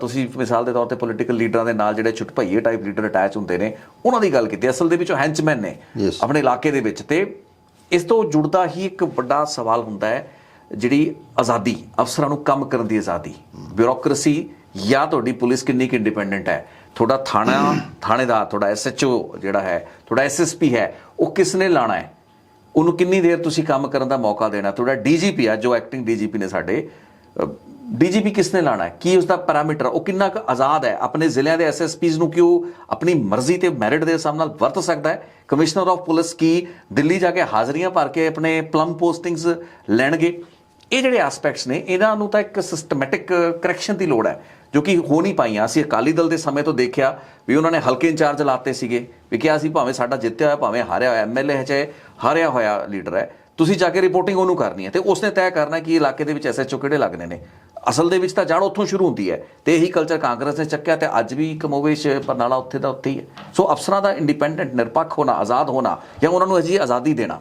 ਤੁਸੀਂ ਮਿਸਾਲ ਦੇ ਤੌਰ ਤੇ ਪੋਲੀਟੀਕਲ ਲੀਡਰਾਂ ਦੇ ਨਾਲ ਜਿਹੜੇ ਛੁਟਭਈਏ ਟਾਈਪ ਲੀਡਰ ਅਟੈਚ ਹੁੰਦੇ ਨੇ ਉਹਨਾਂ ਦੀ ਗੱਲ ਕੀਤੀ। ਅਸਲ ਦੇ ਵਿੱਚ ਉਹ ਹੈਂਚਮੈਨ ਨੇ. ਆਪਣੇ ਇਲਾਕੇ ਦੇ ਵਿੱਚ ਤੇ ਇਸ ਤੋਂ ਜੁੜਦਾ ਹੀ ਇੱਕ ਵੱਡਾ ਸਵਾਲ ਹੁੰਦਾ ਹੈ ਜਿਹੜੀ ਆਜ਼ਾਦੀ ਅਫਸਰਾਂ ਨੂੰ ਕੰਮ ਕਰਨ ਦੀ ਆਜ਼ਾਦੀ। ਬਿਊਰੋਕ੍ਰੇਸੀ ਜਾਂ ਤੁਹਾਡੀ ਪੁਲਿਸ ਕਿੰਨੀ ਕਿ ਇੰਡੀਪੈਂਡੈਂਟ ਹੈ? ਤੁਹਾਡਾ ਥਾਣਾ ਥਾਣੇਦਾਰ ਤੁਹਾਡਾ ਐਸਐਚਓ ਜਿਹੜਾ ਹੈ ਤੁਹਾਡਾ ਐਸਐਸਪੀ ਹੈ ਉਹ ਕਿਸ ਨੇ ਲਾਣਾ ਹੈ? ਉਹਨੂੰ ਕਿੰਨੀ ਦੇਰ ਤੁਸੀਂ ਕੰਮ ਕਰਨ ਦਾ ਮੌਕਾ ਦੇਣਾ? ਤੁਹਾਡਾ ਡੀਜੀਪੀ ਆ ਜੋ ਐਕਟਿੰਗ ਡੀਜੀਪੀ ਨੇ ਸਾਡੇ ਡੀਜੀਪੀ ਕਿਸ ਨੇ ਲਾਣਾ ਹੈ? ਕੀ ਉਸ ਦਾ ਪੈਰਾਮੀਟਰ ਉਹ ਕਿੰਨਾ ਕੁ ਆਜ਼ਾਦ ਹੈ? ਆਪਣੇ ਜ਼ਿਲ੍ਹਿਆਂ ਦੇ ਐਸਐਸਪੀਜ਼ ਨੂੰ ਕਿਉਂ ਆਪਣੀ ਮਰਜ਼ੀ ਤੇ ਮੈਰਿਟ ਦੇ ਹਿਸਾਬ ਨਾਲ ਵਰਤ ਸਕਦਾ ਹੈ? ਕਮਿਸ਼ਨਰ ਆਫ ਪੁਲਿਸ ਕੀ ਦਿੱਲੀ ਜਾ ਕੇ ਹਾਜ਼ਰੀਆਂ ਭਰ ਕੇ ਆਪਣੇ ਪਲਮ ਪੋਸਟਿੰਗਸ ਲੈਣਗੇ? ਇਹ ਜਿਹੜੇ ਐਸਪੈਕਟਸ ਨੇ, ਇਹਨਾਂ ਨੂੰ ਤਾਂ ਇੱਕ ਸਿਸਟਮੈਟਿਕ ਕਰੈਕਸ਼ਨ ਦੀ ਲੋੜ ਹੈ, ਜੋ ਕਿ ਹੋ ਨਹੀਂ ਪਾਈਆਂ। ਅਸੀਂ ਅਕਾਲੀ ਦਲ ਦੇ ਸਮੇਂ ਤੋਂ ਦੇਖਿਆ ਵੀ ਉਹਨਾਂ ਨੇ ਹਲਕੇ ਇੰਚਾਰਜ ਲਾਤੇ ਸੀਗੇ, ਵੀ ਕਿਹਾ ਸੀ ਭਾਵੇਂ ਸਾਡਾ ਜਿੱਤਿਆ ਹੋਇਆ, ਭਾਵੇਂ ਹਾਰਿਆ ਹੋਇਆ ਐਮਐਲਏ ਹੈ ਚਾਹੇ ਹਾਰਿਆ ਹੋਇਆ ਲੀਡਰ ਹੈ, ਤੁਸੀਂ ਜਾ ਕੇ ਰਿਪੋਰਟਿੰਗ ਉਹਨੂੰ ਕਰਨੀ ਹੈ। ਤੇ ਉਸਨੇ ਤੈਅ ਕਰਨਾ ਕਿ ਇਲਾਕੇ ਦੇ ਵਿੱਚ ਐਸਐਚਓ ਕਿਹੜੇ ਲੱਗਣੇ ਨੇ। ਅਸਲ ਦੇ ਵਿੱਚ ਤਾਂ ਜਾਣ ਉੱਥੋਂ ਸ਼ੁਰੂ ਹੁੰਦੀ ਹੈ, ਤੇ ਇਹੀ ਕਲਚਰ ਕਾਂਗਰਸ ਨੇ ਚੱਕਿਆ, ਤੇ ਅੱਜ ਵੀ ਕਮੋਵੇਸ਼ ਪਰਨਾਲਾ ਉੱਥੇ ਦਾ ਉੱਥੇ ਹੀ ਹੈ। ਸੋ ਅਫਸਰਾਂ ਦਾ ਇੰਡੀਪੈਂਡੈਂਟ ਨਿਰਪੱਖ ਹੋਣਾ, ਆਜ਼ਾਦ ਹੋਣਾ ਜਾਂ ਉਹਨਾਂ ਨੂੰ ਅਜੀ ਆਜ਼ਾਦੀ ਦੇਣਾ।